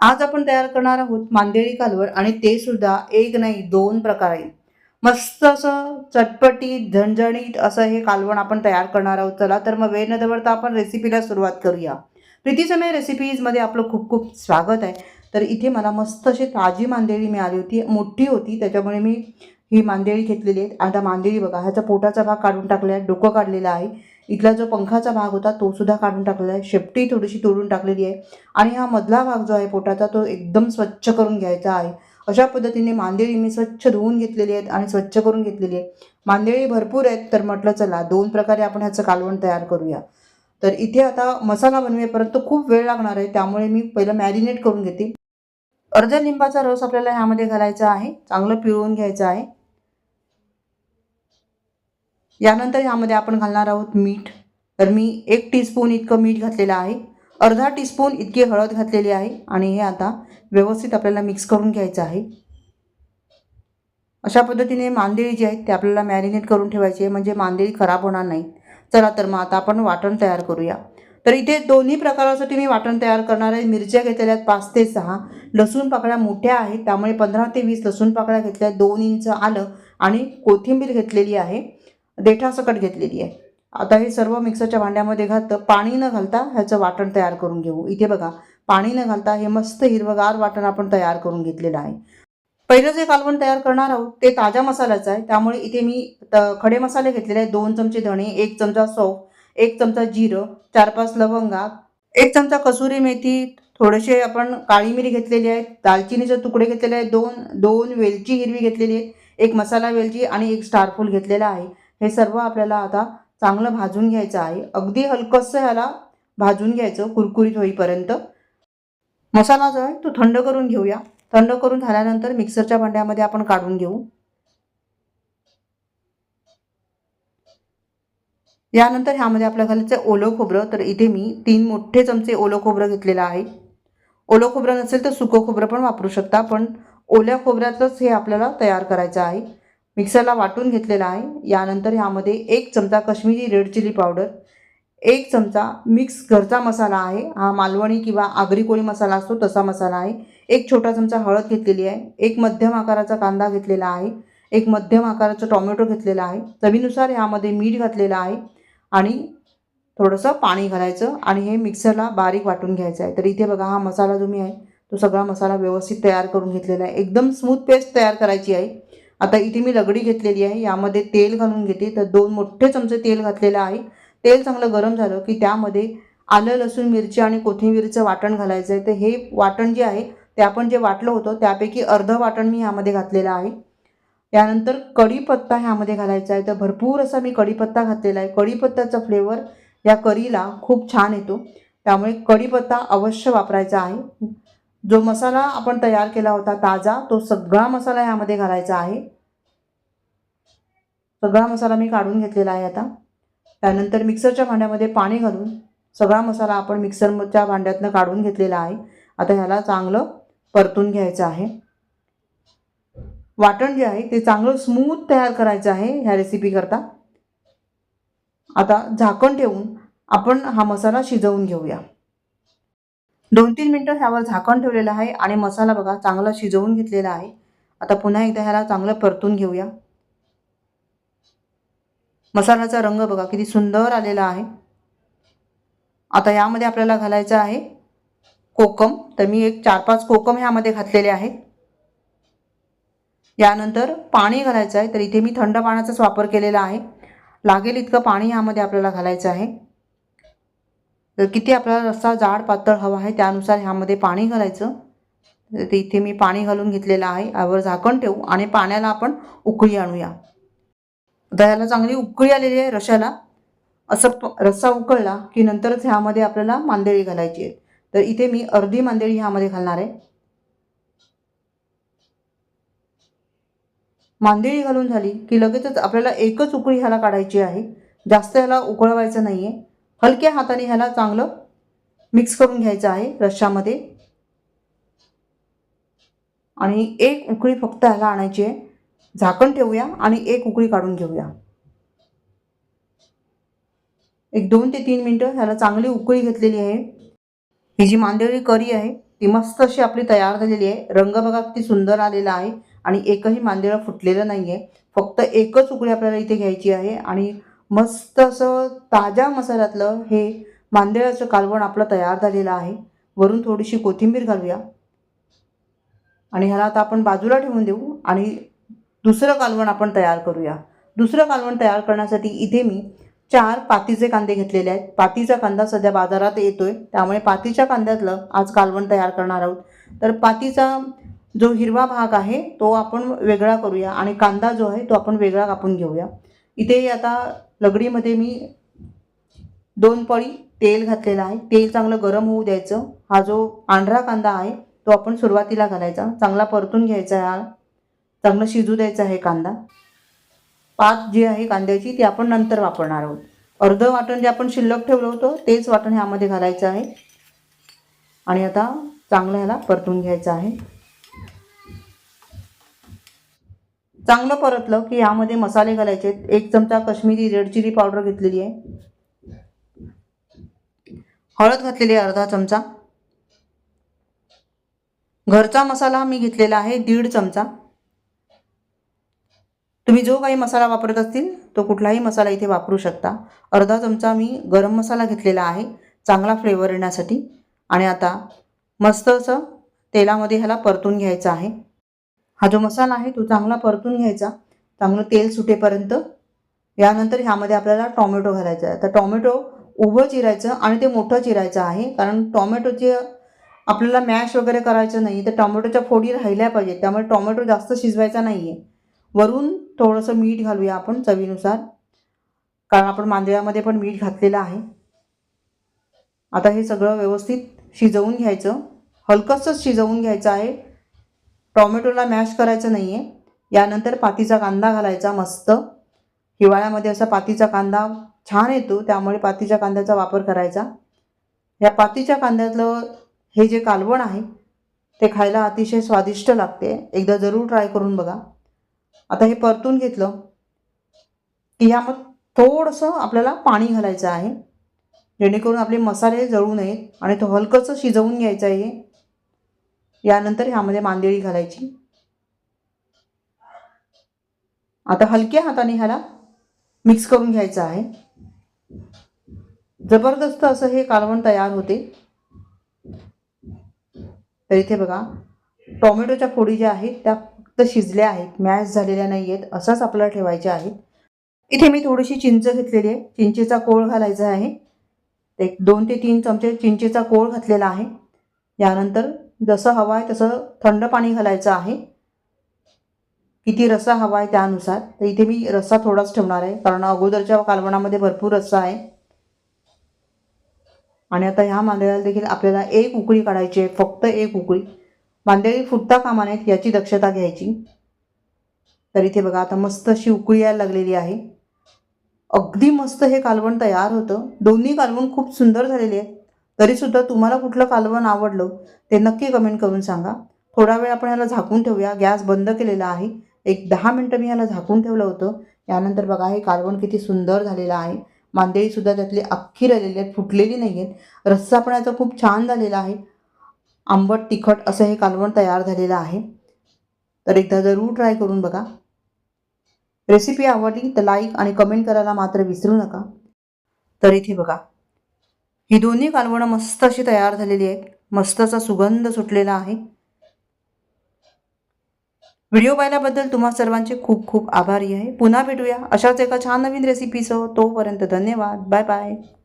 आज आपण तयार करणार आहोत मांदेळी कालवण आणि ते सुद्धा एक नाही दोन प्रकारे. मस्त असं चटपटीत झणझणीत असं हे कालवण आपण तयार करणार आहोत. चला तर मग वेळ न दवडता आपण रेसिपीला सुरुवात करूया. प्रीती समय रेसिपीजमध्ये आपलं खूप खूप स्वागत आहे. तर इथे मला मस्त अशी ताजी मांदेळी मिळाली होती मोठी होती त्याच्यामुळे मी ही मांदेळी घेतलेली आहे आता मांदेळी बघा ह्याचा पोटाचा भाग काढून टाकला आहे डोकं काढलेलं आहे. इथला जो पंखाचा भाग होता तो सुद्धा काढून टाकलेला आहे. शेपटी थोडीशी तोडून टाकलेली आहे. आणि हा मधला भाग जो आहे पोटाचा तो एकदम स्वच्छ करून घ्यायचा आहे. अशा पद्धतीने मांदेळी मी स्वच्छ धुवून घेतलेली आहेत आणि स्वच्छ करून घेतलेली आहे मांदेळी भरपूर आहेत तर म्हटलं चला दोन प्रकारे आपण ह्याचं कालवण तयार करूया. तर इथे आता मसाला बनवेपर्यंत खूप वेळ लागणार आहे त्यामुळे मी पहिलं मॅरिनेट करून घेते. अर्ध्या लिंबाचा रस आपल्याला ह्यामध्ये घालायचा आहे. चांगलं पिळवून घ्यायचं आहे. यानंतर ह्यामध्ये आपण घालणार आहोत मीठ. तर मी एक टीस्पून इतकं मीठ घातलेलं आहे. अर्धा टीस्पून इतकी हळद घातलेली आहे. आणि हे आता व्यवस्थित आपल्याला मिक्स करून घ्यायचं आहे. अशा पद्धतीने मांदेळी जी आहेत ते आपल्याला मॅरिनेट करून ठेवायची आहे. म्हणजे मांदेळी खराब होणार नाही चला तर मग आता आपण वाटण तयार करूया. तर इथे दोन्ही प्रकारासाठी मी वाटण तयार करणार आहे. मिरच्या घेतलेल्या आहेत पाच ते सहा. लसूण पाकळ्या मोठ्या आहेत. त्यामुळे पंधरा ते वीस लसूण पाकळ्या घेतल्या दोन इंच आलं. आणि कोथिंबीर घेतलेली आहे. देठासकट घेतलेली आहे. आता हे सर्व मिक्सरच्या भांड्यामध्ये घातलं पाणी न घालता ह्याचं वाटण तयार करून घेऊ. इथे बघा पाणी न घालता हे मस्त हिरवगार वाटण आपण तयार करून घेतलेलं आहे. पहिलं जे कालवण तयार करणार आहोत ते ताज्या मसाल्याचं आहे. त्यामुळे इथे मी त- खडे मसाले घेतलेले आहेत. दोन चमचे धणे एक चमचा सौफ एक चमचा जिरं चार पाच लवंगा एक चमचा कसुरी मेथी थोडेसे आपण काळी मिरी घेतलेली आहे दालचिनीचे तुकडे घेतलेले आहेत. दोन दोन वेलची हिरवी घेतलेली आहे. एक मसाला वेलची आणि एक स्टारफूल घेतलेला आहे. हे सर्व आपल्याला आता चांगलं भाजून घ्यायचं आहे. अगदी हलकंसं ह्याला भाजून घ्यायचं कुरकुरीत होईपर्यंत. मसाला जो आहे तो थंड करून घेऊया. थंड करून झाल्यानंतर मिक्सरच्या भांड्यामध्ये आपण काढून घेऊ. यानंतर ह्यामध्ये आपल्या घालायचं ओलं खोबरं. तर इथे मी तीन मोठे चमचे ओलं खोबरं घेतलेलं आहे. ओलं खोबरं नसेल तर सुकं खोबरं पण वापरू शकता पण ओल्या खोबऱ्यातच हे आपल्याला तयार करायचं आहे. मिक्सरला वाटून घेतलेला आहे. यानंतर ह्यामध्ये एक चमचा कश्मीरी रेड चिली पावडर एक चमचा मिक्स घरचा मसाला आहे. हा मालवणी किंवा आगरी कोळी मसाला असतो तसा मसाला आहे. एक छोटा चमचा हळद घेतलेली आहे. एक मध्यम आकाराचा कांदा घेतलेला आहे. एक मध्यम आकाराचा टॉमॅटो घेतलेला आहे. चवीनुसार ह्यामध्ये मीठ घातलेलं आहे आणि थोडंसं पाणी घालायचं आणि हे मिक्सरला बारीक वाटून घ्यायचं आहे. तर इथे बघा हा मसाला जो मी आहे तो सगळा मसाला व्यवस्थित तयार करून घेतलेला आहे. एकदम स्मूथ पेस्ट तयार करायची आहे. आता इथे मी लगडी घेतलेली आहे. यामध्ये तेल घालून घेते. तर दोन मोठे चमचे तेल घातलेलं आहे. तेल चांगलं गरम झालं की त्यामध्ये आलं लसूण मिरची आणि कोथिंबीरचं वाटण घालायचं आहे. तर हे वाटण जे आहे ते आपण जे वाटलं होतं त्यापैकी अर्धं वाटण मी ह्यामध्ये घातलेलं आहे. त्यानंतर कढीपत्ता ह्यामध्ये घालायचा आहे. तर भरपूर असा मी कढीपत्ता घातलेला आहे. कढीपत्त्याचा फ्लेवर या करीला खूप छान येतो. त्यामुळे कढीपत्ता अवश्य वापरायचा आहे. जो मसाला आपण तयार केला होता ताजा तो सगळा मसाला ह्यामध्ये घालायचा आहे. सगळा मसाला मी काढून घेतलेला आहे आता. त्यानंतर मिक्सरच्या भांड्यामध्ये पाणी घालून सगळा मसाला आपण मिक्सरच्या भांड्यातनं काढून घेतलेला आहे. आता ह्याला चांगलं परतून घ्यायचं आहे. वाटण जे आहे ते चांगलं स्मूथ तयार करायचं आहे ह्या रेसिपीकरता आता झाकण ठेवून आपण हा मसाला शिजवून घेऊया. दोन तीन मिनटं ह्यावर झाकण ठेवलेलं आहे आणि मसाला बघा चांगला शिजवून घेतलेला आहे. आता पुन्हा एकदा ह्याला चांगलं परतून घेऊया. मसाल्याचा रंग बघा किती सुंदर आलेला आहे. आता यामध्ये आपल्याला घालायचं आहे कोकम. तर मी एक चार पाच कोकम ह्यामध्ये घातलेले आहेत. यानंतर पाणी घालायचं आहे. तर इथे मी थंड पाण्याचाच वापर केलेला आहे. लागेल इतकं पाणी ह्यामध्ये आपल्याला घालायचं आहे. तर किती आपल्याला रस्सा जाड पातळ हवा आहे त्यानुसार ह्यामध्ये पाणी घालायचं. तर ते इथे मी पाणी घालून घेतलेलं आहे यावर झाकण ठेवू आणि पाण्याला आपण उकळी आणूया. दह्याला ह्याला चांगली उकळी आलेली आहे रशाला असं रस्सा उकळला की नंतरच ह्यामध्ये आपल्याला मांदेळी घालायची आहे. तर इथे मी अर्धी मांदेळी ह्यामध्ये घालणार आहे. मांदेळी घालून झाली की लगेचच आपल्याला एकच उकळी ह्याला काढायची आहे. जास्त ह्याला उकळवायचं नाही आहे हलक्या हाताने ह्याला चांगलं मिक्स करून घ्यायचं आहे रश्श्यामध्ये. आणि एक उकळी फक्त ह्याला आणायची आहे. झाकण ठेवूया आणि एक उकळी काढून घेऊया. एक दोन ते तीन मिनटं ह्याला चांगली उकळी घेतलेली आहे. ही जी मांदेळी करी आहे ती मस्त अशी आपली तयार झालेली आहे. रंग बघा किती सुंदर आलेला आहे. आणि एकही मांदेळं फुटलेलं नाही आहे फक्त एकच उकळी आपल्याला इथे घ्यायची आहे. आणि मस्त असं ताज्या मसाल्यातलं हे मांदेळाचं कालवण आपलं तयार झालेलं आहे. वरून थोडीशी कोथिंबीर घालूया. आणि ह्याला आता आपण बाजूला ठेवून देऊ आणि दुसरं कालवण आपण तयार करूया. दुसरं कालवण तयार करण्यासाठी इथे मी चार पातीचे कांदे घेतलेले आहेत. पातीचा कांदा सध्या बाजारात येतो आहे त्यामुळे पातीच्या कांद्यातलं आज कालवण तयार करणार आहोत. तर पातीचा जो हिरवा भाग आहे तो आपण वेगळा करूया आणि कांदा जो आहे तो आपण वेगळा कापून घेऊया. इथे आता लगडीमध्ये मी दोन पळी तेल घातलेलं आहे. तेल चांगलं गरम होऊ द्यायचं. हा जो पांढरा कांदा आहे तो आपण सुरुवातीला घालायचा. चांगला परतून घ्यायचा आहे हा. चांगलं शिजू द्यायचा आहे कांदा. पात जी आहे कांद्याची ती आपण नंतर वापरणार आहोत. अर्ध वाटण जे आपण शिल्लक ठेवलं होतं तेच वाटण ह्यामध्ये घालायचं आहे. आणि आता चांगलं ह्याला परतून घ्यायचं आहे. चांगलं परतलं की ह्यामध्ये मसाले घालायचे. आहेत एक चमचा कश्मीरी रेड चिली पावडर घेतलेली आहे. हळद घातलेली आहे अर्धा चमचा. घरचा मसाला मी घेतलेला आहे दीड चमचा. तुम्ही जो काही मसाला वापरत असतील तो कुठलाही मसाला इथे वापरू शकता. अर्धा चमचा मी गरम मसाला घेतलेला आहे चांगला फ्लेवर येण्यासाठी. आणि आता मस्त असं तेलामध्ये ह्याला परतून घ्यायचं आहे. हा जो मसाला आहे तो चांगला परतून घ्यायचा चांगलं तेल सुटेपर्यंत. यानंतर ह्यामध्ये आपल्याला टॉमॅटो घालायचा आहे. तर टॉमॅटो उभं चिरायचं आणि ते मोठं चिरायचं आहे कारण टॉमॅटोचे आपल्याला मॅश वगैरे करायचं नाही तर टॉमॅटोच्या फोडी राहिल्या पाहिजेत त्यामुळे टॉमॅटो जास्त शिजवायचा नाही आहे वरून थोडंसं मीठ घालूया आपण चवीनुसार कारण आपण मांदळ्यामध्ये पण मीठ घातलेलं आहे. आता हे सगळं व्यवस्थित शिजवून घ्यायचं. हलकंसंच शिजवून घ्यायचं आहे. टॉमॅटोला मॅश करायचं नाही आहे यानंतर पातीचा कांदा घालायचा मस्त. हिवाळ्यामध्ये असा पातीचा कांदा छान येतो त्यामुळे पातीच्या कांद्याचा वापर करायचा. या पातीच्या कांद्यातलं हे जे कालवण आहे ते खायला अतिशय स्वादिष्ट लागते. एकदा जरूर ट्राय करून बघा. आता हे परतून घेतलं की यामध्ये थोडंसं आपल्याला पाणी घालायचं आहे. जेणेकरून आपले मसाले जळू नयेत आणि तो हलकंसं शिजवून घ्यायचं आहे. यानंतर ह्यामध्ये मांदेळी घालायची. आता हलक्या हाताने ह्याला मिक्स करून घ्यायचं आहे. जबरदस्त असं हे कालवण तयार होते. तर इथे बघा टोमॅटोच्या फोडी ज्या आहेत त्या फक्त शिजल्या आहेत मॅश झालेल्या नाही आहेत असाच आपल्याला ठेवायच्या आहेत. इथे मी थोडीशी चिंच घेतलेली आहे. चिंचेचा कोळ घालायचा आहे. एक दोन ते तीन चमचे चिंचेचा कोळ घातलेला आहे. यानंतर जसं हवं आहे तसं थंड पाणी घालायचं आहे. किती रस्सा हवा आहे त्यानुसार. तर इथे मी रस्सा थोडाच ठेवणार आहे. कारण अगोदरच्या कालवणामध्ये भरपूर रस्सा आहे. आणि आता ह्या मांदेळ्याला देखील आपल्याला एक उकळी काढायची आहे. फक्त एक उकळी. मांदेळी फुटता कामा नाहीत याची दक्षता घ्यायची. तर इथे बघा आता मस्त अशी उकळी यायला लागलेली आहे. अगदी मस्त हे कालवण तयार होतं. दोन्ही कालवण खूप सुंदर झालेले आहेत. तरीसुद्धा तुम्हाला कुठलं कालवण आवडलं ते नक्की कमेंट करून सांगा. थोडा वेळ आपण याला झाकून ठेवूया. गॅस बंद केलेला आहे. एक दहा मिनटं मी याला झाकून ठेवलं होतं. यानंतर बघा हे कालवण किती सुंदर झालेलं आहे. मांदेळीसुद्धा त्यातली अख्खी राहिलेली आहेत फुटलेली नाही आहेत रस्सा पण याचा खूप छान झालेला आहे. आंबट तिखट असं हे कालवण तयार झालेलं आहे. तर एकदा जरूर ट्राय करून बघा. रेसिपी आवडली तर लाईक आणि कमेंट करायला मात्र विसरू नका. तर इथे बघा. ही दोन्ही कालवणं मस्त अशी तयार झालेली आहेत. मस्तचा सुगंध सुटलेला आहे. व्हिडिओ पाहिल्याबद्दल तुम्हा सर्वांचे खूप खूप आभारी आहे. पुन्हा भेटूया अशाच एका छान नवीन रेसिपीसह तोपर्यंत धन्यवाद. Bye bye